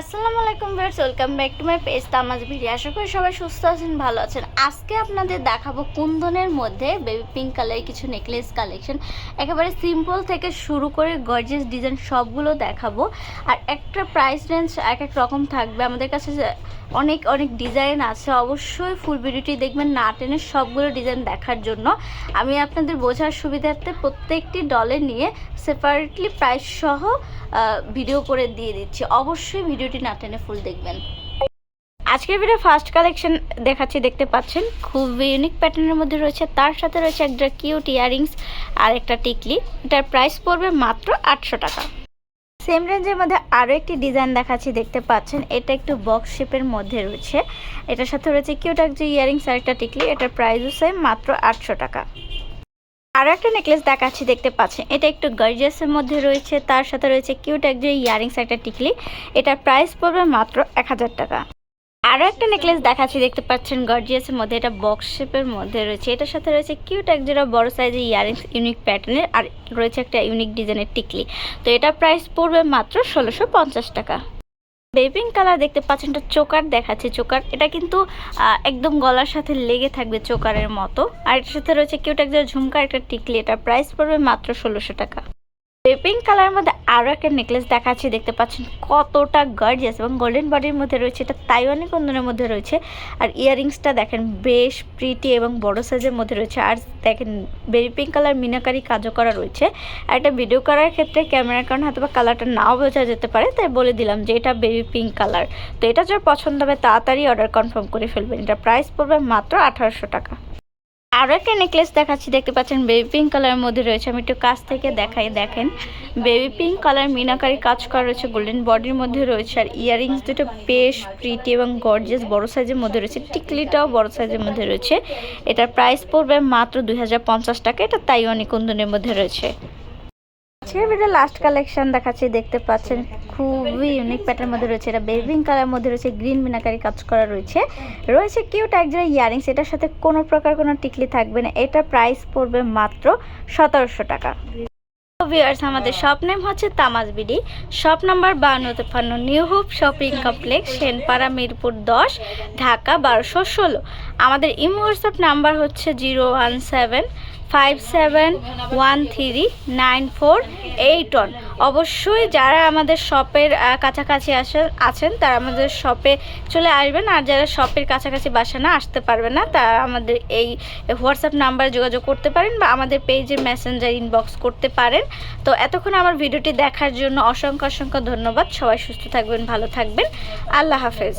আসসালামু আলাইকুম viewers, welcome back to my page তামাজ video আশা করি সবাই সুস্থ আছেন, ভালো আছেন। আজকে আপনাদের দেখাবো কুন্দনের মধ্যে বেবি পিঙ্ক কালারের কিছু নেকলেস কালেকশন একেবারে সিম্পল থেকে শুরু করে গর্জেস ডিজাইন সবগুলো দেখাবো। আর একটা প্রাইস রেঞ্জ এক এক রকম থাকবে। আমাদের কাছে অনেক অনেক ডিজাইন আছে। অবশ্যই ফুল ভিডিওটি দেখবেন, না টেনে সবগুলো ডিজাইন দেখার জন্য। আমি আপনাদের বোঝার সুবিধার্থে প্রত্যেকটি ডলে নিয়ে সেপারেটলি প্রাইস সহ ভিডিও করে দিয়ে দিচ্ছি। অবশ্যই ভিডিওটি না টেনে ফুল দেখবেন। আজকের ভিডিও ফার্স্ট কালেকশন দেখাচ্ছি, দেখতে পাচ্ছেন? খুব ইউনিক প্যাটার্নের মধ্যে রয়েছে। তার সাথে রয়েছে একটা কিউট ইয়ারিংস আর একটা টিকলি। এটার প্রাইস পড়বে মাত্র আটশো টাকা। সেম রেঞ্জের মধ্যে আরও একটি ডিজাইন দেখাচ্ছি, দেখতে পাচ্ছেন? এটা একটু বক্স শেপের মধ্যে রয়েছে। এটার সাথে রয়েছে কিউট একটা ইয়ারিংস আর একটা টিকলি। এটার প্রাইসও সেম মাত্র আটশো টাকা। আরও একটা নেকলেস দেখাচ্ছি, দেখতে পাচ্ছেন। এটা একটু গর্জিয়াসের মধ্যে রয়েছে, তার সাথে রয়েছে কিউট একজন ইয়ারিংস একটা টিকলি। এটার প্রাইস পড়বে মাত্র এক হাজার টাকা। আরও একটা নেকলেস দেখাচ্ছি, দেখতে পাচ্ছেন গর্জিয়াসের মধ্যে, এটা বক্স শেপের মধ্যে রয়েছে। এটার সাথে রয়েছে কিউট একজোড়া বড় সাইজের ইয়ারিংস ইউনিক প্যাটার্নের আর রয়েছে একটা ইউনিক ডিজাইনের টিকলি। তো এটার প্রাইস পড়বে মাত্র ষোলোশো টাকা। বেবিং কালার দেখতে পাচ্ছেন, একটা চোকার দেখাচ্ছে, চোকার। এটা কিন্তু একদম গলার সাথে লেগে থাকবে চোকারের মতো। আর এটার সাথে রয়েছে কিউট একটা ঝুমকা, একটা টিকলি। এটা প্রাইস পড়বে মাত্র ষোলোশো টাকা। পিঙ্ক কালারের মধ্যে আরও একটা নেকলেস দেখাচ্ছি, দেখতে পাচ্ছেন কতটা গর্জিয়াস এবং গোল্ডেন বডির মধ্যে রয়েছে, এটা তাইওয়ানি কুন্দনের মধ্যে রয়েছে। আর ইয়াররিংসটা দেখেন বেশ প্রিটি এবং বড় সাইজের মধ্যে রয়েছে। আর দেখেন বেবি পিঙ্ক কালার মিনাকারি কাজও করা রয়েছে। আর এটা ভিডিও করার ক্ষেত্রে ক্যামেরার কারণে হয়তো কালারটা নাও বোঝা যেতে পারে, তাই বলে দিলাম যে এটা বেবি পিঙ্ক কালার তো এটা যার পছন্দ হবে, তাড়াতাড়ি অর্ডার কনফার্ম করে ফেলবেন। এটা প্রাইস পড়বে মাত্র আঠারোশো টাকা। আরও একটা নেকলেস দেখাচ্ছি, দেখতে পাচ্ছেন বেবি পিঙ্ক কালারের মধ্যে রয়েছে। আমি একটু কাছ থেকে দেখাই, দেখেন। বেবি পিঙ্ক কালার মিনাকারি কাজ করা রয়েছে গোল্ডেন বডির মধ্যে রয়েছে, আর ইয়াররিংস দুটো বেশ প্রিটি এবং গর্জিয়াস বড় সাইজের মধ্যে রয়েছে, টিকলিটাও বড় সাইজের মধ্যে রয়েছে। এটার প্রাইস পড়বে মাত্র দুই হাজার পঞ্চাশ টাকা, এটা তাইওয়ানি কুন্দনের মধ্যে রয়েছে। আজকের ভিডিও লাস্ট কালেকশন দেখাচ্ছি, দেখতে পাচ্ছেন, খুবই ইউনিক প্যাটার্নের মধ্যে রয়েছে। এটা বেবিং কালার মধ্যে রয়েছে গ্রিন মিনাকারি কাজ করা রয়েছে। রয়েছে কিউট একজোড়া ইয়ারিংস এটার সাথে কোনো প্রকার কোনো টিকলি থাকবে না। এটা প্রাইস পড়বে মাত্র সতেরোশো টাকা। আমাদের শপ নেম হচ্ছে তামাজ বিডি। শপ নাম্বার বান্ন তেপান্ন new hoop shopping complex Senpara, Mirpur দশ, ঢাকা বারোশো ষোলো। আমাদের ইমো হোয়াটসঅ্যাপ নাম্বার হচ্ছে zero one seven five seven one three nine four eight one. অবশ্যই যারা আমাদের শপের কাছাকাছি আসেন আছেন, তারা আমাদের শপে চলে আসবেন। আর যারা শপের কাছাকাছি বাসা না, আসতে পারবে না, তারা আমাদের এই হোয়াটসঅ্যাপ নাম্বারে যোগাযোগ করতে পারেন বা আমাদের পেজে মেসেঞ্জার ইনবক্স করতে পারেন। তো এতক্ষণ আমার ভিডিওটি দেখার জন্য অসংখ্য অসংখ্য ধন্যবাদ। সবাই সুস্থ থাকবেন, ভালো থাকবেন। আল্লাহ হাফেজ।